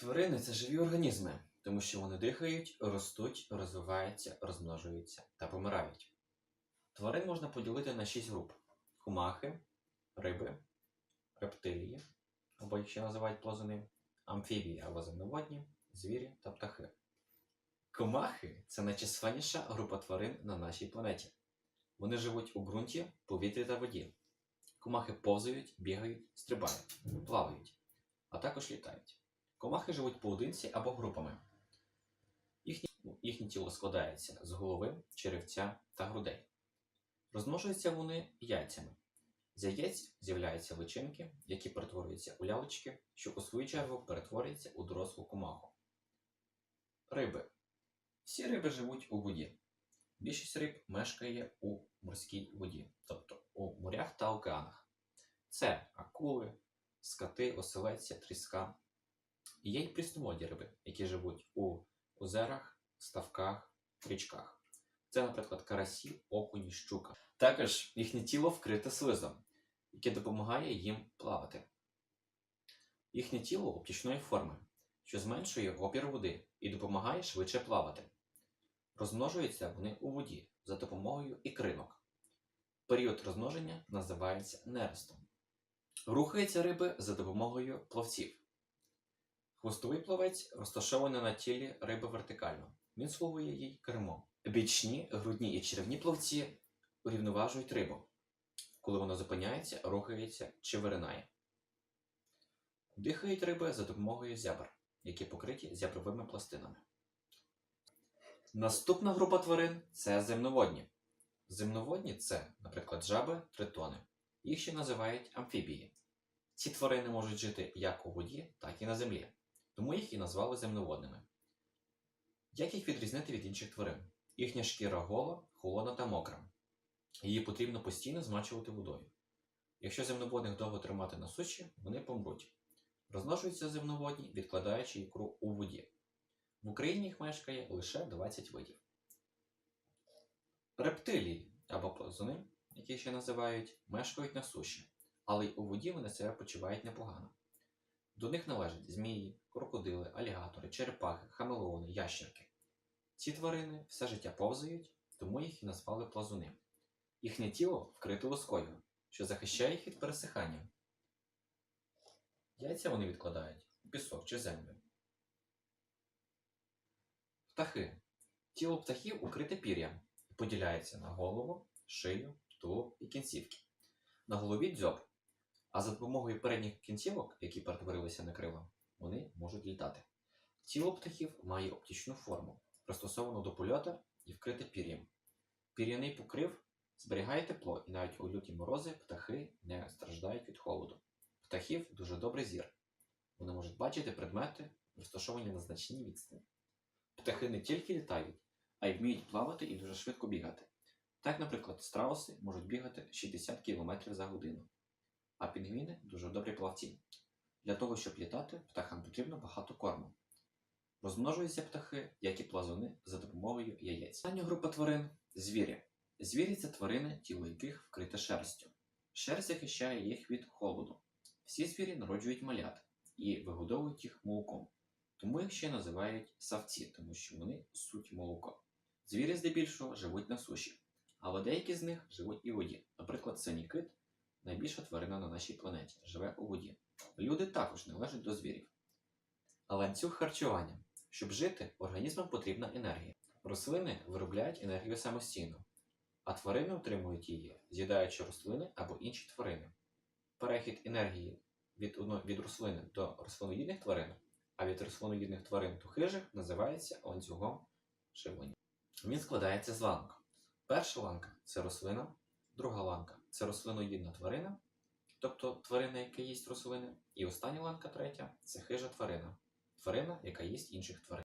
Тварини це живі організми, тому що вони дихають, ростуть, розвиваються, розмножуються та помирають. Тварин можна поділити на шість груп: комахи, риби, рептилії, або ще називають плазуни, амфібії або земноводні, звірі та птахи. Комахи це найчисленніша група тварин на нашій планеті. Вони живуть у ґрунті, повітрі та воді. Комахи повзають, бігають, стрибають, плавають, а також літають. Комахи живуть поодинці або групами. Їхнє, їхнє тіло складається з голови, черевця та грудей. Розмножуються вони яйцями. З яєць з'являються личинки, які перетворюються у лялечки, що у свою чергу перетворюються у дорослу комаху. Риби. Всі риби живуть у воді. Більшість риб мешкає у морській воді, тобто у морях та океанах. Це акули, скати, оселедця, тріска. Є й прісноводні риби, які живуть у озерах, ставках, річках. Це, наприклад, карасі, окуні, щука. Також їхнє тіло вкрите слизом, яке допомагає їм плавати. Їхнє тіло оптічної форми, що зменшує опір води і допомагає швидше плавати. Розмножуються вони у воді за допомогою ікринок. Період розмноження називається нерестом. Рухаються риби за допомогою плавців. Хвостовий плавець розташований на тілі риби вертикально. Він слугує їй кермом. Бічні, грудні і черевні плавці урівноважують рибу. Коли вона зупиняється, рухається чи виринає. Дихають риби за допомогою зябр, які покриті зябровими пластинами. Наступна група тварин це земноводні. Земноводні це, наприклад, жаби, тритони. Їх ще називають амфібії. Ці тварини можуть жити як у воді, так і на землі тому їх і назвали земноводними. Як їх відрізнити від інших тварин? Їхня шкіра гола, холодна та мокра. Її потрібно постійно змачувати водою. Якщо земноводних довго тримати на суші, вони помруть. Розмножуються земноводні, відкладаючи ікру у воді. В Україні їх мешкає лише 20 видів. Рептилії або плазуни, які ще називають, мешкають на суші, але й у воді вони себе почувають непогано. До них належать змії, крокодили, алігатори, черепахи, хамелеони, ящерки. Ці тварини все життя повзають, тому їх і назвали плазуни. Їхнє тіло вкрите лоскою, що захищає їх від пересихання. Яйця вони відкладають у пісок чи землю. Птахи. Тіло птахів укрите пір'ям і поділяється на голову, шию, тулуб і кінцівки. На голові дзьоб, а за допомогою передніх кінцівок, які перетворилися на крила, вони можуть літати. Тіло птахів має оптичну форму, пристосовану до польоту і вкрите пір'ям. Пір'яний покрив зберігає тепло, і навіть у люті морози птахи не страждають від холоду. Птахів дуже добрий зір. Вони можуть бачити предмети, розташовані на значній відстані. Птахи не тільки літають, а й вміють плавати і дуже швидко бігати. Так, наприклад, страуси можуть бігати 60 км за годину, а пінгвіни дуже добрі плавці. Для того, щоб літати, птахам потрібно багато корму. Розмножуються птахи, як і плазуни, за допомогою яєць. Остання група тварин звірі. Звірі це тварини, тіло яких вкрите шерстю. Шерсть захищає їх від холоду. Всі звірі народжують малят і вигодовують їх молоком. Тому їх ще називають савці, тому що вони суть молоко. Звірі здебільшого живуть на суші, але деякі з них живуть і в воді. Наприклад, синій кит найбільша тварина на нашій планеті, живе у воді. Люди також належать до звірів. А ланцюг харчування. Щоб жити, організмам потрібна енергія. Рослини виробляють енергію самостійно, а тварини отримують її, з'їдаючи рослини або інші тварини. Перехід енергії від, від рослини до рослиноїдних тварин, а від рослиноїдних тварин до хижих називається ланцюгом живлення. Він складається з ланок. Перша ланка це рослина, друга ланка це рослиноїдна тварина, тобто тварина, яка їсть рослини, і остання ланка третя це хижа тварина, тварина, яка їсть інших тварин.